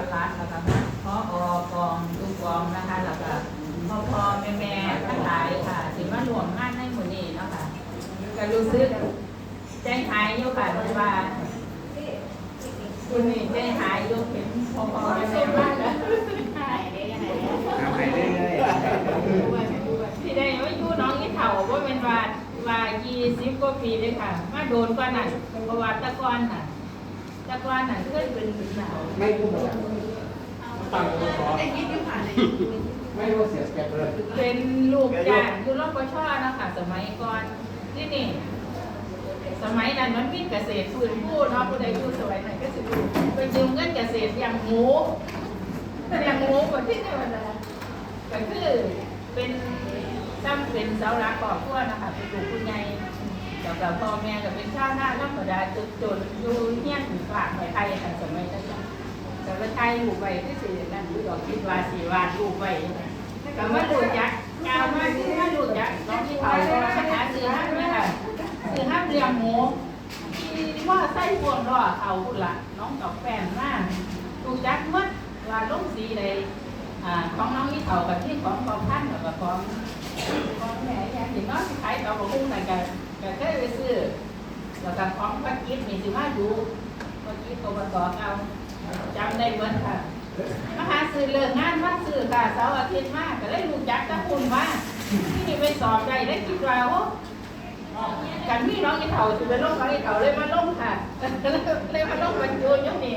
ระหลัดแล้วก็พออกองทุกกองนะคะแล้วก็พ่อพ่อแม่แม่ทั้งหลายค่ะสิมารวมงานในหมู่นี้เนาะค่ะก็รู้สึกใจหายอยู่ค่ะที่ว่าคุณนี่ใจหายอยู่เห็นพอพ่อแม่แม่มากแล้ว ทำไปเรื่อย ที่ได้ว่าอยู่น้องอีเถ่าว่าเป็น ว่าว่ายี่สิบกว่าปีเลยค่ะ มาโดนกว่านั้นประวัติตะกอนน่ะ ตะกอนน่ะเคยเป็นสาวๆไม่รู้เหมือนกันตังค์ขอไม่รู้เสียสเก็ตเลย เป็นลูกจ้างอยู่รปชนะคะสมัยก่อนที่นี่ สมัยนั้นมันมีเกษตรฟื้นฟูเนาะผู้ใดอยู่สมัยนั้นก็สิรู้ไปยืมเงินเกษตรอย่างหมูอย่างหมูกว่าที่นี่วันละก็คือเป็น ซ้ำเป็นเสาหลักครอบครัวนะคะเป็นลูกผู้ใหญ่แล้วก็พ่อแม่ก็เป็นชาวนาธรรมดาจุดจนอยู่เฮี้ยนฝากไว้ไทยค่ะสมัยนั้นแต่ว่าไทยลูกไว้ที่สินั่นอยู่ดอกคิดว่าสีวาดลูกไว้ก็มาดูจักยาวมาที่มาดูจักน้องที่เขาว่าหาซื้อห้ามไหมค่ะซื้อห้ามเลี้ยงหมูที่ว่าไส้พวงรอเขาพุ่นละน้องดอกแป้นมากดูจักหมดว่าลงสีใดอ่าของน้องที่เขากับที่ของของท่านกับของ ของแม่ยังถึงน้องที่ขายต่อกับพุ่งนั่นกันก็เคยไปซื้อแล้วก็ของพักกิฟมีสิมาดูพักกิฟตัวประกอบเอาจำได้เบิดค่ะมาหาซื้อเลิกงานมาซื้อค่ะเสาร์อาทิตย์มากก็เลยรู้จักตะคุณมาที่นี่ไปสอบได้ได้คิดว่าโอ้กันมีน้องอีเถาจะไปลงน้องอีเถาเลยมาลงค่ะเลยมาลงบรรจุยังนี่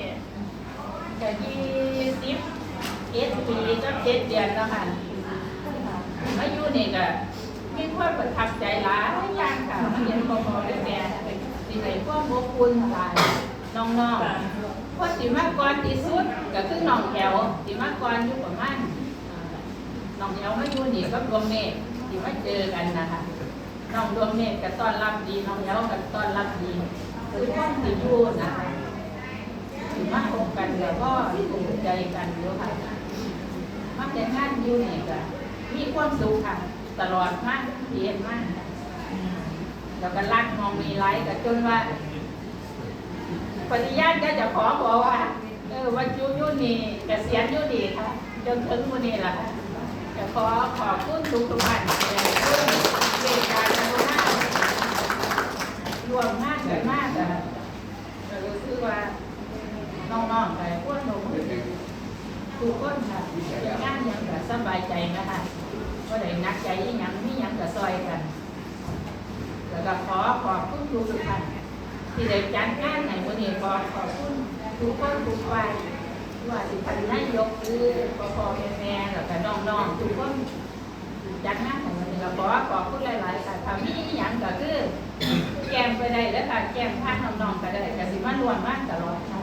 ก็ยี่สิบเอ็ดปีก็เจ็ดเดือนแล้วค่ะ นี่ก็มีความประทับใจหลายอย่างค่ะมาเห็นพ่อพ่อแม่ที่ไหนก็บคุณหลายน้องๆพราะสิมากรที่สุดก็คือน้องแถวสิมากรอยู่ประมาณอ่าน้องแถวมาอยู่นี่ก็ดวงเมฆที่มาเจอกันนะคะน้องดวงเมฆก็ต้อนรับดีน้องแถวก็ต้อนรับดีคือคนที่อยู่นะคะสิมาคบกันแล้วก็ถูกใจกันอยู่ค่ะมาแต่งงานอยู่นี่ก็ มีความสุขค่ะ ตลอดมากเพียนมากแล้วก็รักมองมีไลค์ก็จนว่าปฏิญาณก็จะขอบอกว่าเออวันยุยุนี่เกษียณยุนี่ค่ะจนถึงวันนี้ล่ะค่ะจะขอขอบคุณทุกทุกท่านที่ร่วมในการทำงานรวมงานกันมากอะก็รู้สึกว่าน้องๆไปพวกหนู ทุกคนค่ะงานยังก็สบายใจนะคะก็ได้นักใจอหยังมีหยังก็ซอยกัน แล้วก็ขอขอบคุณทุกท่านที่ได้จัดงานในวันนี้ขอขอบคุณทุกคนทุกฝ่ายว่าสิเป็นนายกหรือปพแม่แม่แล้วก็น้องๆทุกคนจัดงานในวันนี้ก็ขอขอบคุณหลายๆค่ะถ้ามีอหย่างก็คือแกมไปได้แล้วค่ะแกมพาน้องๆก็ได้ก็สิมารวมมากตลอดค่ะ